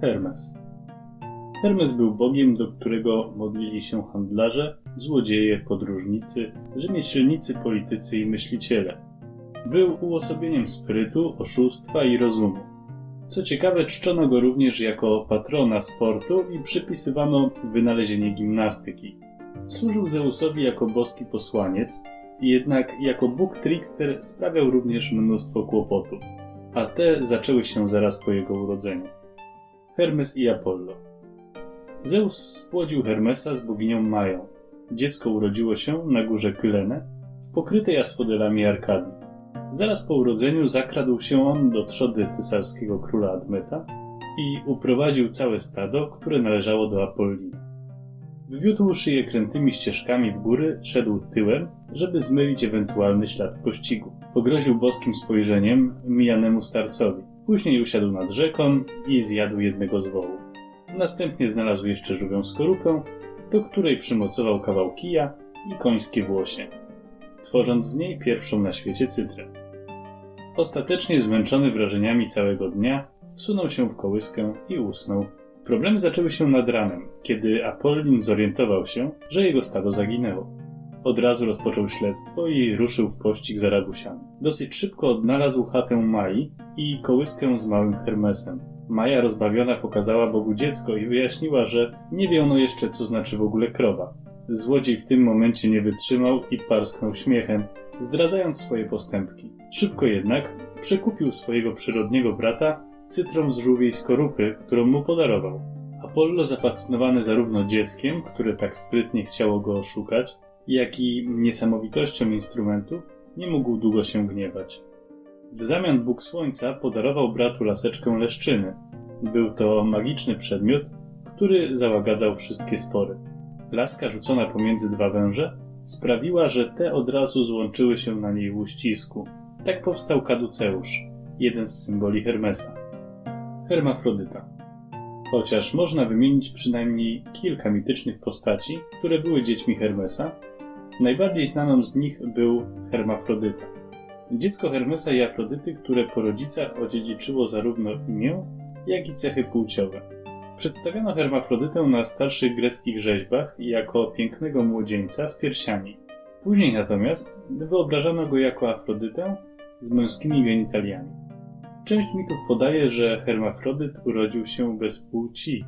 Hermes. Hermes był bogiem, do którego modlili się handlarze, złodzieje, podróżnicy, rzemieślnicy, politycy i myśliciele. Był uosobieniem sprytu, oszustwa i rozumu. Co ciekawe, czczono go również jako patrona sportu i przypisywano wynalezienie gimnastyki. Służył Zeusowi jako boski posłaniec, jednak jako bóg trickster sprawiał również mnóstwo kłopotów, a te zaczęły się zaraz po jego urodzeniu. Hermes i Apollo. Zeus spłodził Hermesa z boginią Mają. Dziecko urodziło się na górze Kylene, w pokrytej asfodelami Arkadii. Zaraz po urodzeniu zakradł się on do trzody cesarskiego króla Admeta i uprowadził całe stado, które należało do Apollina. Wwiódłszy je krętymi ścieżkami w góry, szedł tyłem, żeby zmylić ewentualny ślad pościgu. Pogroził boskim spojrzeniem mijanemu starcowi. Później usiadł nad rzeką i zjadł jednego z wołów. Następnie znalazł jeszcze żółwią skorupę, do której przymocował kawał kija i końskie włosie, tworząc z niej pierwszą na świecie cytrę. Ostatecznie zmęczony wrażeniami całego dnia, wsunął się w kołyskę i usnął. Problemy zaczęły się nad ranem, kiedy Apollin zorientował się, że jego stado zaginęło. Od razu rozpoczął śledztwo i ruszył w pościg za rabusiami. Dosyć szybko odnalazł chatę Mai i kołyskę z małym Hermesem. Maja rozbawiona pokazała Bogu dziecko i wyjaśniła, że nie wie ono jeszcze, co znaczy w ogóle krowa. Złodziej w tym momencie nie wytrzymał i parsknął śmiechem, zdradzając swoje postępki. Szybko jednak przekupił swojego przyrodniego brata cytrą z żółwiej skorupy, którą mu podarował. Apollo, zafascynowany zarówno dzieckiem, które tak sprytnie chciało go oszukać, jak i niesamowitością instrumentu, nie mógł długo się gniewać. W zamian Bóg Słońca podarował bratu laseczkę leszczyny. Był to magiczny przedmiot, który załagadzał wszystkie spory. Laska rzucona pomiędzy dwa węże sprawiła, że te od razu złączyły się na niej w uścisku. Tak powstał kaduceusz, jeden z symboli Hermesa. Hermafrodyta. Chociaż można wymienić przynajmniej kilka mitycznych postaci, które były dziećmi Hermesa, najbardziej znaną z nich był Hermafrodyta. Dziecko Hermesa i Afrodyty, które po rodzicach odziedziczyło zarówno imię, jak i cechy płciowe. Przedstawiono Hermafrodytę na starszych greckich rzeźbach jako pięknego młodzieńca z piersiami. Później natomiast wyobrażano go jako Afrodytę z męskimi genitaliami. Część mitów podaje, że Hermafrodyt urodził się bez płci.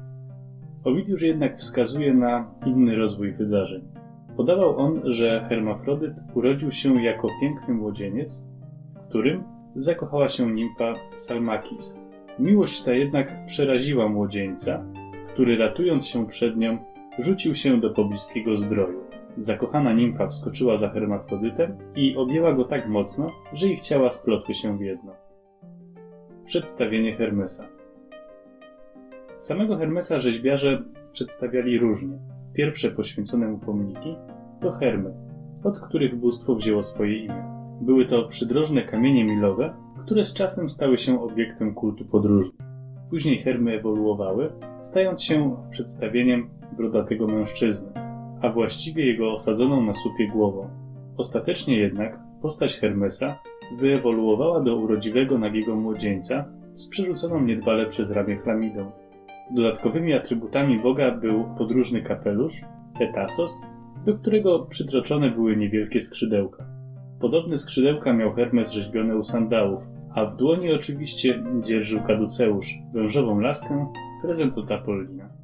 Owidiusz jednak wskazuje na inny rozwój wydarzeń. Podawał on, że Hermafrodyt urodził się jako piękny młodzieniec, w którym zakochała się nimfa Salmakis. Miłość ta jednak przeraziła młodzieńca, który ratując się przed nią, rzucił się do pobliskiego zdroju. Zakochana nimfa wskoczyła za Hermafrodytem i objęła go tak mocno, że ich ciała splotły się w jedno. Przedstawienie Hermesa Samego Hermesa rzeźbiarze przedstawiali różnie. Pierwsze poświęcone mu pomniki to Hermy, od których bóstwo wzięło swoje imię. Były to przydrożne kamienie milowe, które z czasem stały się obiektem kultu podróży. Później Hermy ewoluowały, stając się przedstawieniem brodatego mężczyzny, a właściwie jego osadzoną na słupie głową. Ostatecznie jednak postać Hermesa wyewoluowała do urodziwego nagiego młodzieńca z przerzuconą niedbale przez ramię chlamidą. Dodatkowymi atrybutami Boga był podróżny kapelusz, etasos, do którego przytroczone były niewielkie skrzydełka. Podobne skrzydełka miał Hermes rzeźbione u sandałów, a w dłoni oczywiście dzierżył kaduceusz, wężową laskę, prezent od Apollina.